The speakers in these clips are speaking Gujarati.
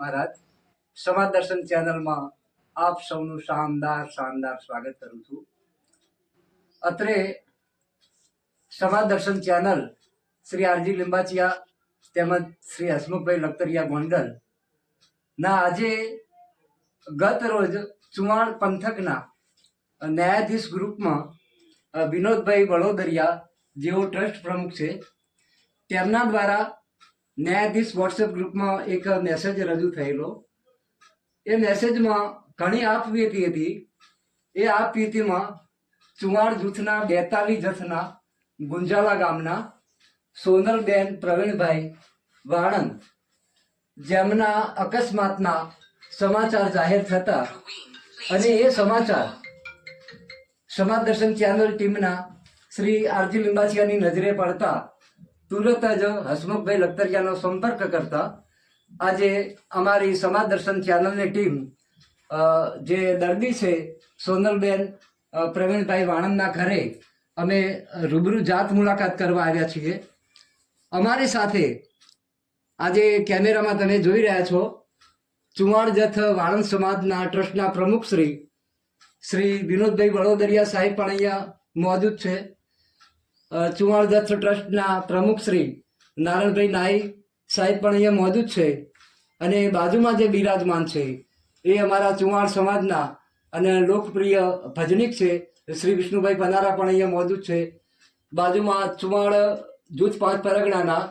મહારાજ સમાજ દર્શન ચેનલમાં આપ સૌનું શાનદાર શાનદાર સ્વાગત કરું છું. અત્રે સમાજ દર્શન ચેનલ શ્રી આરજી લિંબાચિયા તેમજ શ્રી હસમુખભાઈ લખતરિયા ગોંડલ ના આજે ગત રોજ ચુવાણ પંથકના ન્યાયાધીશ ગ્રુપમાં વિનોદભાઈ વડોદરિયા જેઓ ટ્રસ્ટ પ્રમુખ છે, તેમના દ્વારા ન્યાયાધીશ વોટ્સએપ ગ્રુપમાં એક મેસેજ રજૂ થયેલો. એ મેસેજમાં ઘણી આપવીતી હતી. એ આપવીતીમાં ચુવાણ જૂથના બેતાલીસ જથના ગુંજાલા ગામના સોનલબેન પ્રવીણભાઈ વાણંદ જેમના અકસ્માતના સમાચાર જાહેર થતા અને એ સમાચાર સમાજ દર્શન ચેનલ ટીમના શ્રી આરજી લિંબાસિયાની નજરે પડતા તુરત જ હસમુખભાઈ લખતરિયાનો સંપર્ક કરતા આજે અમારી સમાજ દર્શન ચેનલની ટીમ જે દર્દી છે, સોનલબેન પ્રવીણભાઈ વાણંદના ઘરે અમે રૂબરૂ જાત મુલાકાત કરવા આવ્યા છીએ. અમારી સાથે આજે કેમેરામાં તમે જોઈ રહ્યા છો, ચુવાણ જથ વાણંદ સમાજના ટ્રસ્ટના પ્રમુખ શ્રી શ્રી વિનોદભાઈ વડોદરિયા સાહેબ પણ અહીંયા મોજૂદ છે. ચુવાણ જથ ટ્રસ્ટના પ્રમુખ શ્રી નારાયણભાઈ નાઈ સાહેબ પણ અહીંયા મોજૂદ છે અને બાજુમાં જે બિરાજમાન છે એ અમારા ચુવાણ સમાજના અને લોકપ્રિય ભજનિક છે. શ્રી વિષ્ણુભાઈ પનારા પણ અહીંયા મોજૂદ છે. બાજુમાં ચુવાણ જૂથ પાંચ પરગણાના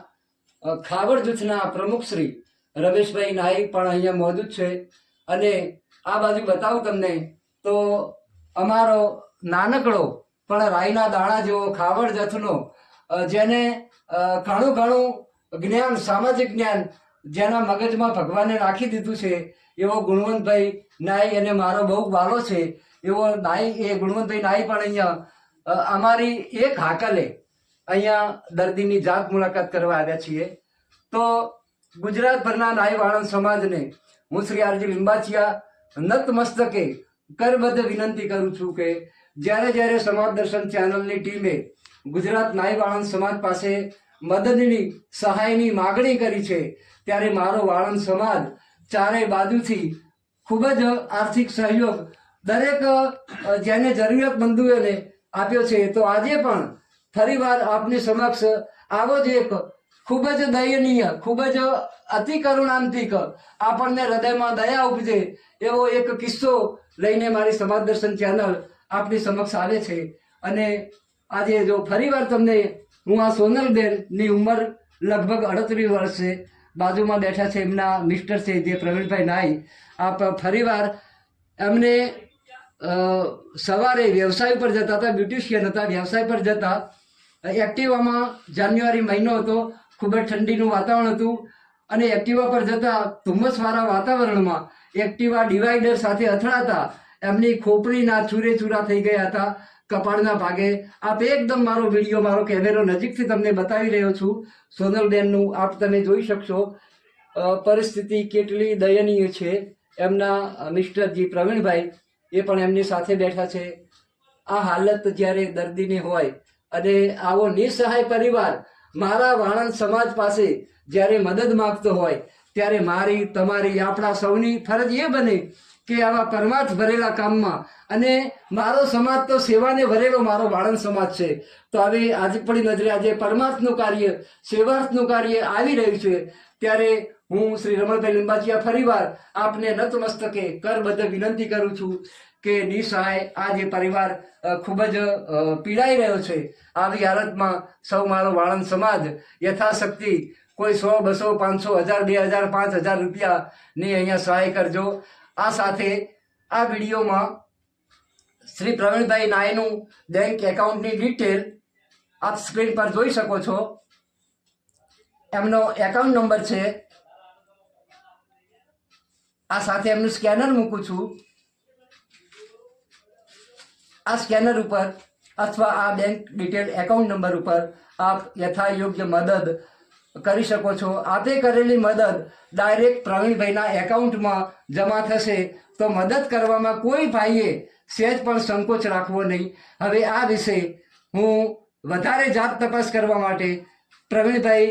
ખાવડ જૂથના પ્રમુખ શ્રી રમેશભાઈ નાઈક પણ અહીંયા મોજૂદ છે. અને આ બાજુ બતાવું તમને તો અમારો નાનકડો પણ રાઈના દાણા જેવો ખાવડ જથનો જેને ઘણું ઘણું જ્ઞાન, સામાજિક જ્ઞાન જેના મગજમાં ભગવાને રાખી દીધું છે, એવો ગુણવંતભાઈ નાઈ અને મારો બહુ વાલો છે, એવો નાઈ, એ ગુણવંતભાઈ નાઈ પણ અહીંયા અમારી એક હાકલે અહીંયા દર્દીની જાત મુલાકાત કરવા આવ્યા છીએ. તો ગુજરાતભરના નાઈ વાળંદ સમાજને હું શ્રી આરજી લિંબાચિયા નતમસ્તકે કરબદ્ધ વિનંતી કરું છું કે જ્યારે જ્યારે સમાજ દર્શન ચેનલની ટીમે ગુજરાત નાઈ વાળંદ સમાજ પાસે મદદની, સહાયની માગણી કરી છે, ત્યારે મારો વાળંદ સમાજ ચારેય બાજુથી ખૂબ જ આર્થિક સહયોગ દરેક જેને જરૂરિયાતમંદોને આપ્યો છે, તો આજે પણ ફરીવાર આપની સમક્ષ આવો જ એક ખૂબ જ દયનીય, ખૂબ જ અતિ કરુણાંતિક આપણને હૃદયમાં દયા ઉપજે એવો એક કિસ્સો લઈને મારી સમાજ દર્શન ચેનલ આપની સમક્ષ આવે છે. અને આજે જો ફરીવાર તમને હું આ સોનલબેનની ઉંમર લગભગ અડત્રીસ વર્ષ છે. બાજુમાં બેઠા છે એમના મિસ્ટર છે, જે પ્રવીણભાઈ નાઈ. આપ ફરીવાર એમને સવારે વ્યવસાય પર જતા હતા, બ્યુટિશિયન હતા, વ્યવસાય પર જતા. એક્ટિવામાં જાન્યુઆરી મહિનો હતો, ખૂબ જ ઠંડીનું વાતાવરણ હતું. અને એક્ટિવા પર જતા ધુમ્મસવાળા વાતાવરણમાં એક્ટિવા ડિવાઈડર સાથે અથડાતા. એમની ખોપરીના ચૂરે ચૂરા થઈ ગયા હતા કપાળના ભાગે. આપ એકદમ મારો વીડિયો, મારો કેમેરો નજીકથી તમને બતાવી રહ્યો છું. સોનલબેનનું આપ તમે જોઈ શકશો. પરિસ્થિતિ કેટલી દયનીય છે. એમના મિસ્ટરજી પ્રવીણભાઈ એ પણ એમની સાથે બેઠા છે. આ હાલત જ્યારે દર્દીની હોય અને આવો નિસહાય પરિવાર મારા વાણંદ સમાજ પાસે જ્યારે મદદ માગતો હોય, ત્યારે મારી, તમારી, આપણા સૌની ફરજ એ બને કે આવા પરમાર્થ ભરેલા કામમાં. અને મારો સમાજ તો સેવાને ભરેલો મારો વાળંદ સમાજ છે. તો આવી આજે પડી નજરે આજે પરમાર્થનું કાર્ય, સેવાર્થનું કાર્ય આવી રહ્યું છે. ત્યારે હું શ્રી રમણભાઈ લિંબાચિયા ફરીવાર આપને નતમસ્તકે કરબદ્ધ વિનંતી કરું છું કે નિસહાય આ જે પરિવાર ખૂબ જ પીડાઈ રહ્યો છે. આવી હાલતમાં સૌ મારો વાળંદ સમાજ યથાશક્તિ કોઈ સો, બસો, પાંચસો, હજાર, બે હજાર, પાંચ હજાર રૂપિયાની અહીંયા સહાય કરજો. આ સાથે આ વિડીયોમાં શ્રી પ્રવીણભાઈ નાયનું બેંક એકાઉન્ટની ડિટેલ આપ સ્ક્રીન પર જોઈ શકો છો. એમનો એકાઉન્ટ નંબર છે. આ સાથે એમનું સ્કેનર મૂકું છું. આ સ્કેનર ઉપર અથવા આ બેંક ડિટેલ એકાઉન્ટ નંબર ઉપર આપ યથા યોગ્ય મદદ કરી શકો છો. આપે કરેલી મદદ ડાયરેક્ટ પ્રવીણભાઈના એકાઉન્ટમાં જમા થશે. તો મદદ કરવામાં કોઈ ભાઈએ સહેજ પણ સંકોચ રાખવો નહીં. હવે આ વિશે હું વધારે જાત તપાસ કરવા માટે પ્રવીણભાઈ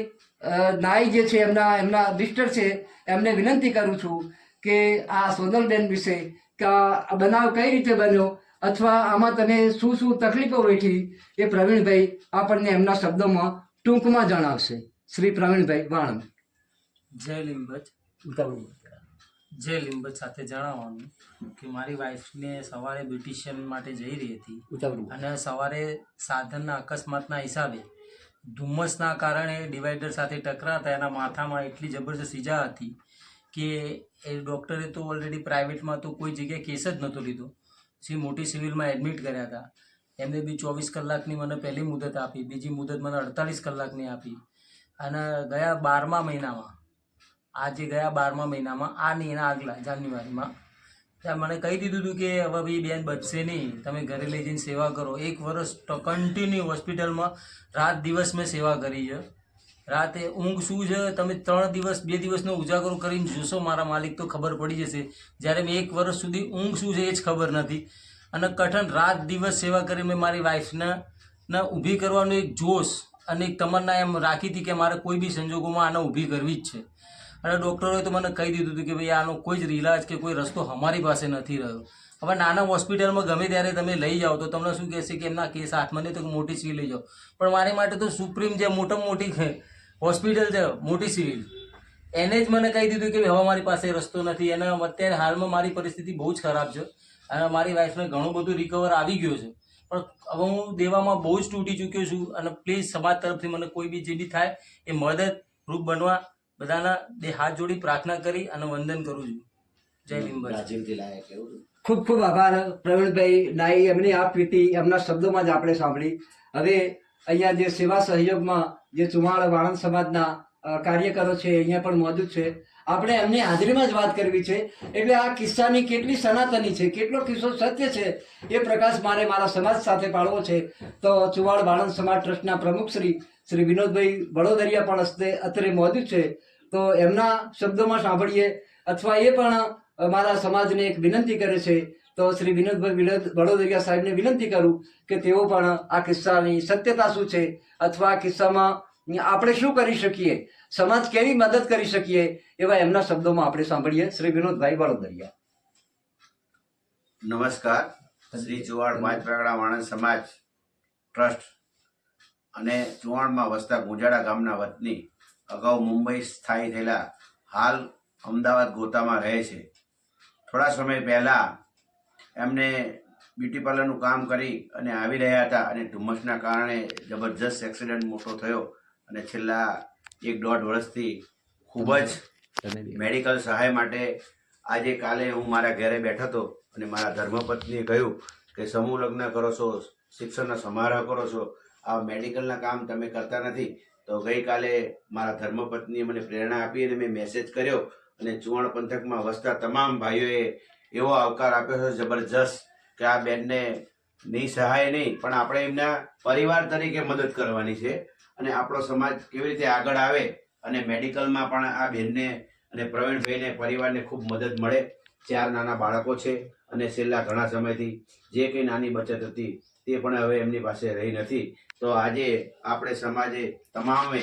નાઈ જે છે, એમના એમના મિસ્ટર છે, એમને વિનંતી કરું છું કે આ સોનલબેન વિશે કે આ બનાવ કઈ રીતે બન્યો અથવા આમાં તમે શું શું તકલીફો વેઠી એ પ્રવીણભાઈ આપણને એમના શબ્દોમાં ટૂંકમાં જણાવશે. શ્રી પ્રવીણભાઈ વાણંદ. જય લીંબચ જય લીંબચ સાથે જણાવવાનું કે મારી વાઈફને સવારે બ્યુટિશિયન માટે જઈ રહી હતી અને સવારે સાધનના અકસ્માતના હિસાબે ધુમ્મસના કારણે ડિવાઈડર સાથે ટકરાતા એના માથામાં એટલી જબરજસ્ત ઈજા હતી કે એ ડૉક્ટરે તો ઓલરેડી પ્રાઇવેટમાં તો કોઈ જગ્યાએ કેસ જ નહોતો લીધો. પછી મોટી સિવિલમાં એડમિટ કર્યા હતા. એમને બી ચોવીસ કલાકની મને પહેલી મુદત આપી બીજી મુદત મને અડતાલીસ કલાકની આપી. અને ગયા બારમા મહિનામાં, આજે ગયા બારમા મહિનામાં, આ નહીં એના આગલા, જાન્યુઆરીમાં. ત્યાં મને કહી દીધું હતું કે, હવે ભાઈ બેન બચશે નહીં, તમે ઘરે લઈ જઈને સેવા કરો. એક વર્ષ કન્ટિન્યુ હોસ્પિટલમાં, રાત દિવસ મેં સેવા કરી છે. રાતે ઊંઘ શું છે? તમે ત્રણ દિવસ, બે દિવસનો ઉજાગરો કરીને જોશો, મારા માલિક તો ખબર પડી જશે. જ્યારે મેં એક વર્ષ સુધી ઊંઘ શું છે એ જ ખબર નથી. અને કઠણ રાત દિવસ સેવા કરી મેં મારી વાઈફને ને ઊભી કરવાનો એક જોશ અને એક તમન્ના એમ રાખી હતી કે મારે કોઈ બી સંજોગોમાં આને ઊભી કરવી જ છે. અને ડૉક્ટરોએ તો મને કહી દીધું હતું કે ભાઈ આનો કોઈ જ ઇલાજ કે કોઈ રસ્તો અમારી પાસે નથી રહ્યો. હવે નાના હોસ્પિટલમાં ગમે ત્યારે તમે લઈ જાઓ તો તમને શું કહેશે કે એમના કેસ હાથમાં નહીં તો મોટી સિવિલ લઈ જાઓ. પણ મારી માટે તો સુપ્રીમ જે મોટામાં મોટી હોસ્પિટલ છે, મોટી સિવિલ, એને જ મને કહી દીધું કે હવે મારી પાસે રસ્તો નથી. અને અત્યારે હાલમાં મારી પરિસ્થિતિ બહુ જ ખરાબ છે. અને મારી વાઈફને ઘણું બધું રિકવર આવી ગયું છે. પણ હવે હું દેવામાં બહુ જ તૂટી ચૂક્યો છું અને પ્લીઝ સમાજ તરફથી મને કોઈ બી જે બી થાય એ મદદરૂપ બનવા બધાના બે હાથ જોડી પ્રાર્થના કરી અને વંદન કરું છું. જય ભીમભાઈ ખૂબ ખૂબ આભાર પ્રવીણભાઈ નાઈ એમની આ પ્રીતિ એમના શબ્દોમાં જ આપણે સાંભળી. હવે અહીંયા જે સેવા સહયોગમાં જે ચુમાળ વાણંદ સમાજના કાર્યકરો છે અહીંયા પણ મોજૂદ છે. આપણે એમની હાજરીમાં જ વાત કરવી છે. એટલે આ કિસ્સાની કેટલી સનાતની છે, કેટલો કિસ્સો સત્ય છે, એ પ્રકાશ મારે મારા સમાજ સાથે પાડવો છે. તો ચુવાડ વાણંદ સમાજ ટ્રસ્ટના પ્રમુખ શ્રી શ્રી વિનોદભાઈ વડોદરિયા પણ હસ્તે અત્રે મોજૂદ છે. તો એમના શબ્દોમાં સાંભળીએ, અથવા એ પણ મારા સમાજને એક વિનંતી કરે છે. તો શ્રી વિનોદભાઈ વિનોદ વડોદરિયા સાહેબને વિનંતી કરું કે તેઓ પણ આ કિસ્સાની સત્યતા શું છે, અથવા આ કિસ્સામાં આપણે શું કરી શકીએ? સમાજ કેવી મદદ કરી શકીએ? એવા એમના શબ્દોમાં આપણે સાંભળીએ શ્રી વિનોદભાઈ વડોદરિયા. નમસ્કાર. શ્રી ચુવાડ માછવાગડા વાણંદ સમાજ ટ્રસ્ટ અને ચુવાણમાં વસતા ગુંજાડા ગામના વતની અગાઉ મુંબઈ સ્થાયી થયેલા હાલ અમદાવાદ ગોતામાં રહે છે. થોડા સમય પહેલા એમને બ્યુટી પાર્લરનું કામ કરી અને આવી રહ્યા હતા અને ધુમ્મસના કારણે જબરજસ્ત એક્સિડન્ટ મોટો થયો. અને છેલ્લા એક દોઢ વર્ષથી ખૂબ જ મેડિકલ સહાય માટે આજે કાલે હું મારા ઘરે બેઠો હતો અને મારા ધર્મપત્નીએ કહ્યું કે સમૂહ લગ્ન કરો છો શિક્ષણના સમારોહ કરો છો આ મેડિકલના કામ તમે કરતા નથી. તો ગઈકાલે મારા ધર્મપત્નીએ મને પ્રેરણા આપી અને મેં મેસેજ કર્યો અને ચુવાણ પંથકમાં વસતા તમામ ભાઈઓએ એવો આવકાર આપ્યો છે જબરજસ્ત કે આ બેનને નહીં સહાય નહીં પણ આપણે એમના પરિવાર તરીકે મદદ કરવાની છે. અને આપણો સમાજ કેવી રીતે આગળ આવે અને મેડિકલમાં પણ આ બેનને અને પ્રવીણભાઈને, પરિવારને ખૂબ મદદ મળે. ચાર નાના બાળકો છે અને છેલ્લા ઘણા સમયથી જે કંઈ નાની બચત હતી તે પણ હવે એમની પાસે રહી નથી. તો આજે આપણે સમાજે તમામે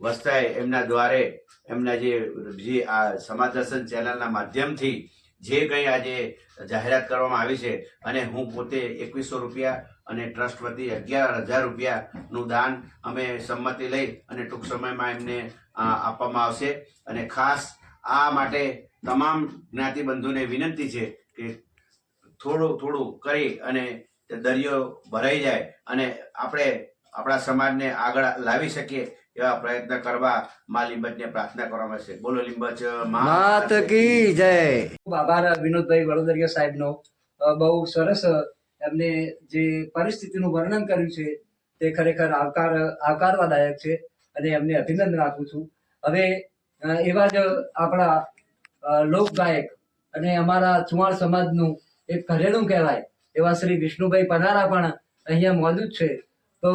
વસ્તાએ એમના દ્વારે એમના જે જે આ સમાજ દર્શન ચેનલના માધ્યમથી જે કંઈ આજે જાહેરાત કરવામાં આવી છે અને હું પોતે એકવીસો રૂપિયા અને ટ્રસ્ટ વતી અગિયાર હજાર રૂપિયાનું દાન અમે સંમતિ લઈ અને ટૂંક સમયમાં એમને આપવામાં આવશે. અને ખાસ આ માટે તમામ જ્ઞાતિબંધુને વિનંતી છે કે થોડું થોડું કરી અને તે દરિયો ભરાઈ જાય અને આપણે આપણા સમાજને આગળ લાવી શકીએ એવા પ્રયત્ન કરવા મા લીંબચને પ્રાર્થના કરવામાં છે બોલો લીંબચ માત કી જય. બાબા વિનોદભાઈ વડોદરિયા સાહેબનો. બહુ સરસ એમને જે પરિસ્થિતિનું વર્ણન કર્યું છે, તે ખરેખર આવકાર, આવકારવાદાયક છે અને એમને અભિનંદન આપું છું. હવે એવા જ આપણા લોકગાયક અને અમારા ચુવાણ સમાજનું એક ઘરેણું કહેવાય, એવા શ્રી વિષ્ણુભાઈ પનારા પણ અહીંયા મોજૂદ છે. તો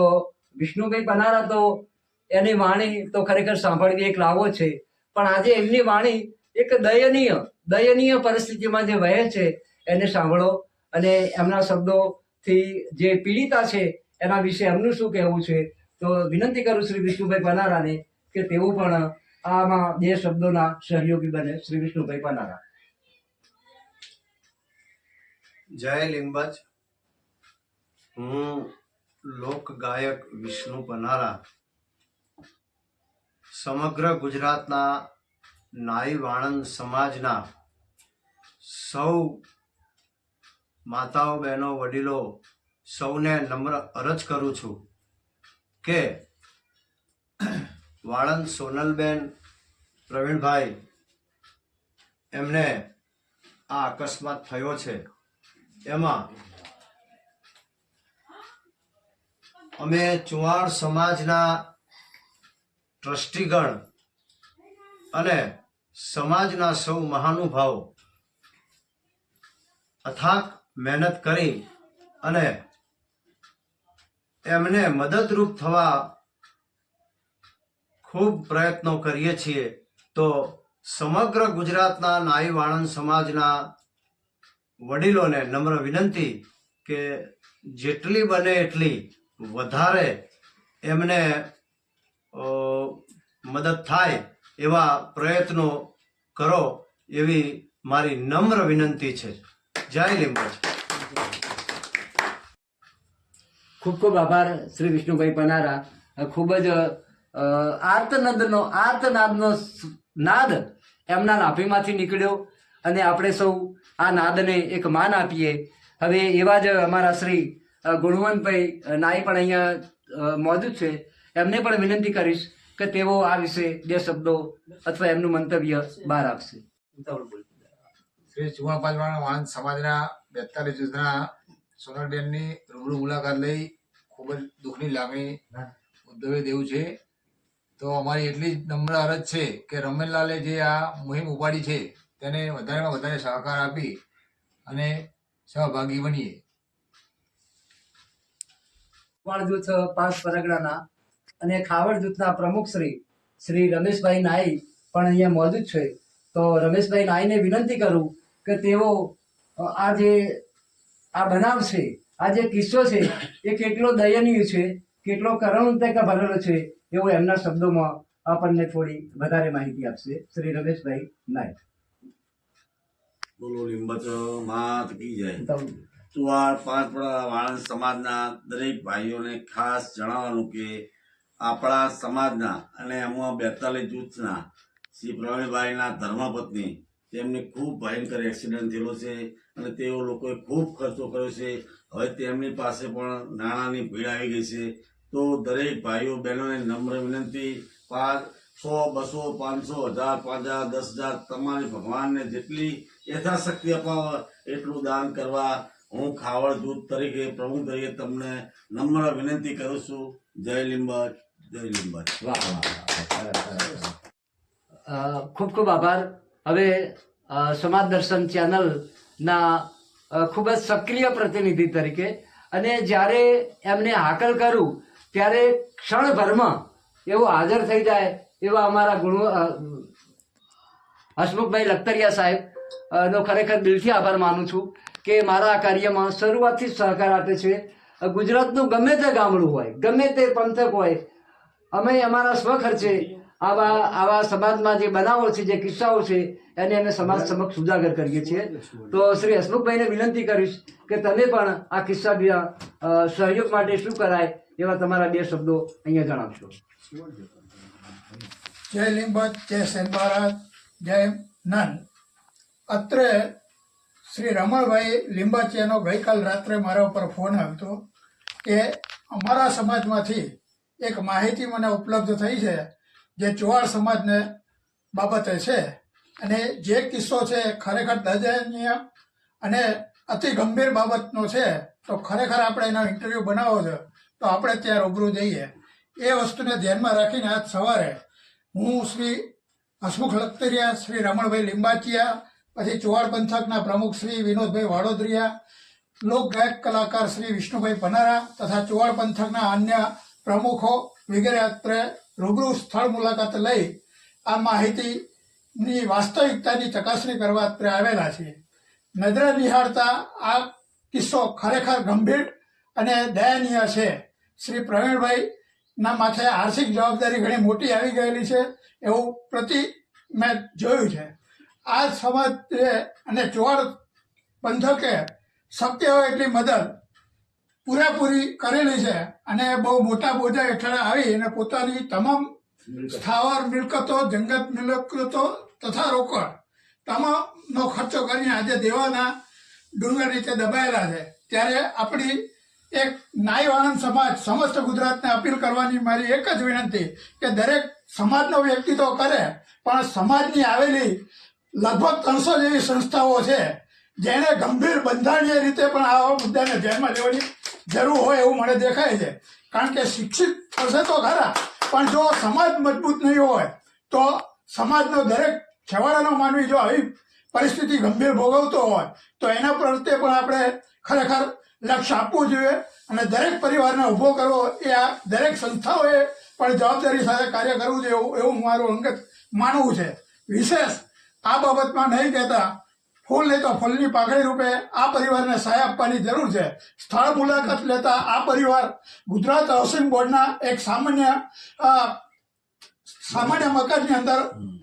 વિષ્ણુભાઈ પનારા તો એની વાણી તો ખરેખર સાંભળવી એક લાવો છે, પણ આજે એમની વાણી એક દયનીય દયનીય પરિસ્થિતિમાં જે વહે છે, એને સાંભળો. અને એમના શબ્દોથી જે પીડિતા છે, એના વિશે એમનું શું કહેવું છે? તો વિનંતી કરું શ્રી વિષ્ણુભાઈ પનારાને કે તેઓ પણ આમાં બે શબ્દોના સહયોગી બને. શ્રી વિષ્ણુભાઈ પનારા. જય લિંબજ. હું લોક ગાયક વિષ્ણુ પનારા. સમગ્ર ગુજરાતના નાઈ વાણંદ સમાજના સૌ માતાઓ, બહેનો, વડીલો સૌને નમ્ર અરજ કરું છું કે વાળંદ સોનલબેન, પ્રવીણભાઈ, એમને આ અકસ્માત થયો છે. એમાં અમે ચુવાણ સમાજના ટ્રસ્ટીગણ અને સમાજના સૌ મહાનુભાવો અથાક મહેનત કરી અને એમને મદદરૂપ થવા ખૂબ પ્રયત્નો કરીએ છીએ, તો સમગ્ર ગુજરાતના નાઈ વાણંદ સમાજના વડીલોને નમ્ર વિનંતી કે જેટલી બને એટલી વધારે એમને મદદ થાય એવા પ્રયત્નો કરો એવી મારી નમ્ર વિનંતી છે. જય લીંબજ. ખૂબ ખૂબ આભાર શ્રી વિષ્ણુભાઈ પનારા. ખૂબ જ આર્તનંદનો આર્તનાદનો નાદ એમના નાભીમાંથી નીકળ્યો અને આપણે સૌ આ નાદને એક માન આપીએ. હવે એવા જ અમારા શ્રી ગુણવંતભાઈ નાઈ પણ અહીંયા મોજૂદ છે. એમને પણ વિનંતી કરીશ કે તેઓ આ વિશે બે શબ્દો અથવા એમનું મંતવ્ય બહાર આપશે. શ્રી ચુવાણ વાણંદ સમાજના બેતાલીસ જૂથના સોનલબેનની રૂબરૂ મુલાકાત લઈ ખૂબ જ દુઃખની લાગણી ઉદ્ભવી દેવું છે. તો અમારી એટલી જ નમ્ર અરજ છે કે રમણલાલે જે આ મુહિમ ઉપાડી છે તેને વધારેમાં વધારે સહકાર આપી અને સહભાગી બનીએ. વાળ જૂથ પાંચ પરગડાના અને ખાવડ જૂથના પ્રમુખ શ્રી શ્રી રમેશભાઈ નાઈ પણ અહીંયા મોજૂદ છે. તો રમેશભાઈ નાઈને વિનંતી કરું કે તેઓ આ જે આ બનાવ છે આ જે કિસ્સો છે એ કેટલો દયનીય છે કેટલો કરુણતા ભરેલો છે એવો એમના શબ્દોમાં આપણને થોડી વધારે માહિતી આપશે. શ્રી રમેશભાઈ નાયક. બોલો લીંબચ માત કી જાય. ચુવાડ પાંચપડા વાણંદ સમાજના દરેક ભાઈઓને ખાસ જણાવવાનું કે આપણા સમાજના અને એમાં બેતાલીસ જૂથના શ્રી પ્રવીણભાઈના ધર્મપત્ની તેમને ખૂબ ભયંકર એક્સિડન્ટ થયેલો છે અને તેઓ લોકોએ ખૂબ ખર્ચો કર્યો છે. હવે તેમની પાસે પણ નાણાંની ભીડ આવી ગઈ છે. તો દરેક ભાઈઓ બહેનોને નમ્ર વિનંતી, પાંચ સો, બસો, પાંચસો, હજાર, પાંચ હજાર, દસ હજાર, તમારી ભગવાનને જેટલી યથાશક્તિ અપાવે એટલું દાન કરવા હું ખાવડ દૂધ તરીકે પ્રમુખ તરીકે તમને નમ્ર વિનંતી કરું છું. જય લીંબચ જય વાહ વાહ વાહ. ખૂબ ખૂબ આભાર. હવે સમાજ દર્શન ચેનલના ખૂબ જ સક્રિય પ્રતિનિધિ તરીકે અને જ્યારે એમને હાકલ કરું, ત્યારે ક્ષણભરમાં એવો હાજર થઈ જાય એવા અમારા ગુણ હસમુખભાઈ લખતરિયા સાહેબ નો ખરેખર દિલથી આભાર માનું છું કે મારા આ કાર્યમાં શરૂઆતથી સહકાર આપે છે. ગુજરાતનું ગમે તે ગામડું હોય, ગમે તે પંથક હોય, અમે અમારા સ્વખર્ચે આવા આવા સમાજમાં જે બનાવો છે, જે કિસ્સાઓ છે, એને અમે સમાજ સમક્ષ ઉજાગર કરીએ છીએ. તો શ્રી હસમુખભાઈને વિનંતી કરીશ કે તમે પણ આ કિસ્સા સહયોગ માટે શું કરાય એવા તમારા બે શબ્દો અહીંયા જણાવશો. જય લિંબત જય સેન જય નન અત્રે શ્રી રમણભાઈ લીંબાચિયાનો ગઈકાલ રાત્રે મારા ઉપર ફોન આવ્યો કે અમારા સમાજમાંથી એક માહિતી મને ઉપલબ્ધ થઈ છે. જે ચુવાડ સમાજને બાબતે છે. અને જે કિસ્સો છે ખરેખર દર્દનીય અને અતિ ગંભીર બાબતનો છે, તો ખરેખર આપણે એનો ઇન્ટરવ્યૂ બનાવવો છે, તો આપણે ત્યાં રૂબરૂ જઈએ. એ વસ્તુને ધ્યાનમાં રાખીને આજ સવારે હું શ્રી હસમુખ લખતરિયા, શ્રી રમણભાઈ લિંબાચિયા, પછી ચુવાડ પંથકના પ્રમુખ શ્રી વિનોદભાઈ વાડોદરિયા, લોક ગાયક કલાકાર શ્રી વિષ્ણુભાઈ પનારા તથા ચુવાડ પંથકના અન્ય પ્રમુખો વગેરે અત્રે રૂબરૂ સ્થળ મુલાકાત લઈ આ માહિતીની વાસ્તવિકતાની ચકાસણી કરવા અત્રે આવેલા છીએ. નજરે નિહાળતા આ કિસ્સો ખરેખર ગંભીર અને દયનીય છે. શ્રી પ્રવીણભાઈ ના માથે આર્થિક જવાબદારી ઘણી મોટી આવી ગયેલી છે એવું પ્રતિ મેં જોયું છે. આ સમાજે અને ચોવાડ પંથકે શક્ય હોય એટલી મદદ પૂરેપૂરી કરેલી છે અને બહુ મોટા બોજા હેઠળ આવી અને પોતાની તમામ સ્થાવર મિલકતો જંગત મિલકતો તથા રોકડ તમામનો ખર્ચો કરીને આજે દેવાના ડુંગર નીચે દબાયેલા છે. ત્યારે આપણી એક નાય આણંદ સમાજ સમસ્ત ગુજરાતને અપીલ કરવાની મારી એક જ વિનંતી કે દરેક સમાજનો વ્યક્તિ તો કરે પણ સમાજની આવેલી લગભગ ત્રણસો જેવી સંસ્થાઓ છે જેણે ગંભીર બંધારણીય રીતે પણ આવા મુદ્દાને ધ્યાનમાં લેવાની જરૂર હોય એવું મને દેખાય છે. કારણ કે શિક્ષિત થશે તો ખરા, પણ જો સમાજ મજબૂત નહીં હોય, તો સમાજનો દરેક છેવાડાનો માનવી જો આવી પરિસ્થિતિ ગંભીર ભોગવતો હોય, તો એના પ્રત્યે પણ આપણે ખરેખર લક્ષ્ય આપવું જોઈએ અને દરેક પરિવારને ઊભો કરવો એ આ દરેક સંસ્થાઓએ પણ જવાબદારી સાથે કાર્ય કરવું જોઈએ એવું એવું મારું અંગત માનવું છે. વિશેષ આ બાબતમાં નહીં કહેતા ફૂલ નહીં તો ફૂલની પાકડી રૂપે આ પરિવારને સહાય આપવાની જરૂર છે. સ્થળ મુલાકાત લેતા આ પરિવાર ગુજરાત હાઉસિંગ બોર્ડના એક સામાન્ય સામાન્ય મકાનની અંદર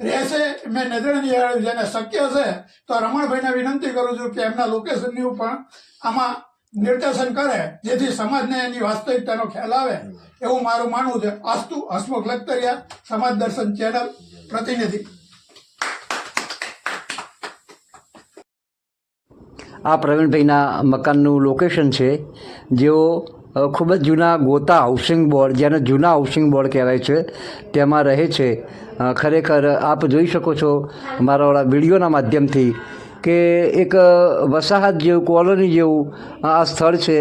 રહેશે. મેં નજરે નિહાળ્યું જેને શક્ય છે તો રમણભાઈને વિનંતી કરું છું કે એમના લોકેશનનું પણ આમાં નિર્દેશન કરે, જેથી સમાજને એની વાસ્તવિકતાનો ખ્યાલ આવે. એવું મારું માનવું છે. અસ્તુ હસમુખ લખતરિયા, સમાજ દર્શન ચેનલ, પ્રતિનિધિ. આ પ્રવીણભાઈના મકાનનું લોકેશન છે. જેઓ ખૂબ જ જૂના ગોતા હાઉસિંગ બોર્ડ જેને જૂના હાઉસિંગ બોર્ડ કહેવાય છે, તેમાં રહે છે. ખરેખર આપ જોઈ શકો છો મારા વિડીયોના માધ્યમથી કે એક વસાહત જેવું, કોલોની જેવું આ સ્થળ છે.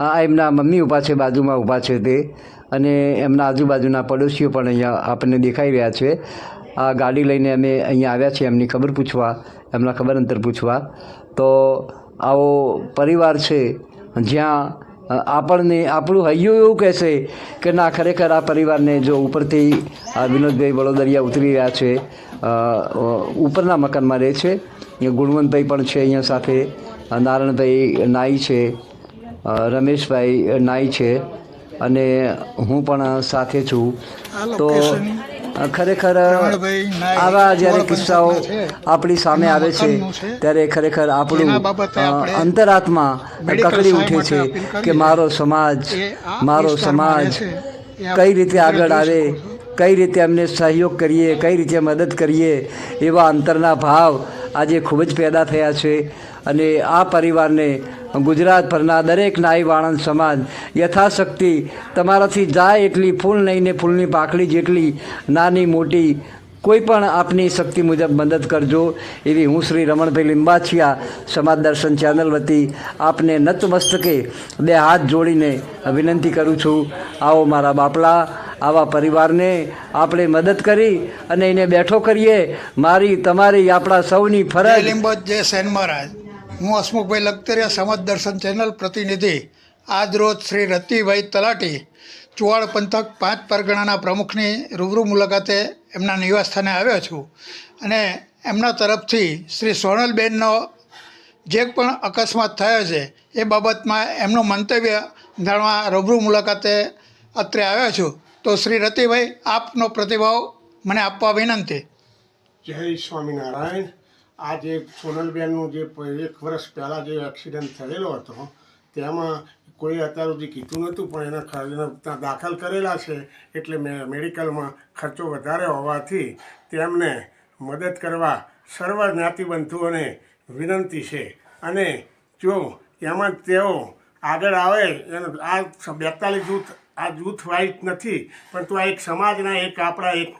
આ એમના મમ્મી ઊભા છે, બાજુમાં ઊભા છે તે. અને એમના આજુબાજુના પડોશીઓ પણ અહીંયા આપણને દેખાઈ રહ્યા છે. આ ગાડી લઈને અમે અહીંયા આવ્યા છીએ, એમની ખબર પૂછવા, એમના ખબર અંતર પૂછવા. તો આવો પરિવાર છે જ્યાં આપણને આપણું હૈયું એવું કહેશે કે ના ખરેખર આ પરિવારને જો ઉપરથી આ વિનોદભાઈ વડોદરિયા ઉતરી રહ્યા છે ઉપરના મકાનમાં રહે છે. અહીંયા ગુણવંતભાઈ પણ છે અહીંયા સાથે નારણભાઈ નાઈ છે રમેશભાઈ નાઈ છે અને હું પણ સાથે છું. તો ખરેખર આવા જ્યારે કિસ્સાઓ આપણી સામે આવે છે ત્યારે ખરેખર આપણું અંતરાત્મા કકડી ઉઠે છે કે મારો સમાજ મારો સમાજ કઈ રીતે આગળ આવે કઈ રીતે એમને સહયોગ કરીએ કઈ રીતે મદદ કરીએ એવા અંતરના ભાવ આજે ખૂબ જ પેદા થયા છે. અને આ પરિવારને ગુજરાતભરના દરેક નાઈ વાણંદ સમાજ યથાશક્તિ તમારાથી જાય એટલી ફૂલ નહીં ને ફૂલની પાખડી જેટલી નાની મોટી કોઈ પણ આપની શક્તિ મુજબ મદદ કરજો. એવી હું શ્રી રમણભાઈ લિંબાછિયા સમાજ દર્શન ચેનલ વતી આપને નતમસ્તકે બે હાથ જોડીને વિનંતી કરું છું. આવો મારા બાપલા, આવા પરિવારને આપણે મદદ કરી અને એને બેઠો કરીએ. મારી, તમારી, આપણા સૌની ફરજ લીંબોત જય સેન મહારાજ. હું હસમુખભાઈ લખતરિયા સમાજ દર્શન ચેનલ પ્રતિનિધિ. આજ રોજ શ્રી રતિભાઈ તલાટી ચુવાડ પંથક પાંચ પરગણાના પ્રમુખની રૂબરૂ મુલાકાતે એમના નિવાસસ્થાને આવ્યો છું. અને એમના તરફથી શ્રી સોનલબેનનો જે પણ અકસ્માત થયો છે, એ બાબતમાં એમનું મંતવ્ય જાણવા રૂબરૂ મુલાકાતે અત્રે આવ્યો છું. તો શ્રી રતિભાઈ, આપનો પ્રતિભાવ મને આપવા વિનંતી. જય સ્વામિનારાયણ. આ જે સોનલબેનનું જે એક વર્ષ પહેલાં જે એક્સિડન્ટ થયેલો હતો, તેમાં કોઈ અત્યાર સુધી કીધું નહોતું, પણ એના ખર્ચના દાખલ કરેલા છે, એટલે મેં, મેડિકલમાં ખર્ચો વધારે હોવાથી તેમને મદદ કરવા સર્વ જ્ઞાતિબંધુઓને વિનંતી છે. અને જો એમાં તેઓ આગળ આવે, એનું આ બેતાલીસ જૂથ, આ જૂથ વાઇઝ નથી, પરંતુ આ એક સમાજના, એક આપણા, એક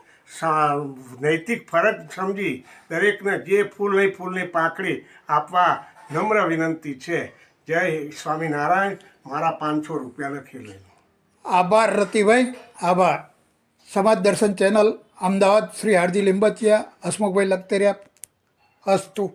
નૈતિક ફરજ સમજી દરેકને જે ફૂલ નહીં ફૂલની પાંખડી આપવા નમ્ર વિનંતી છે. જય સ્વામિનારાયણ. મારા પાંચસો રૂપિયા લખી લેજો આભાર રતિભાઈ. આભાર. સમાજ દર્શન ચેનલ, અમદાવાદ, શ્રી હાર્દી લિંબચિયા, હસમુખભાઈ લખતરિયા. અસ્તુ.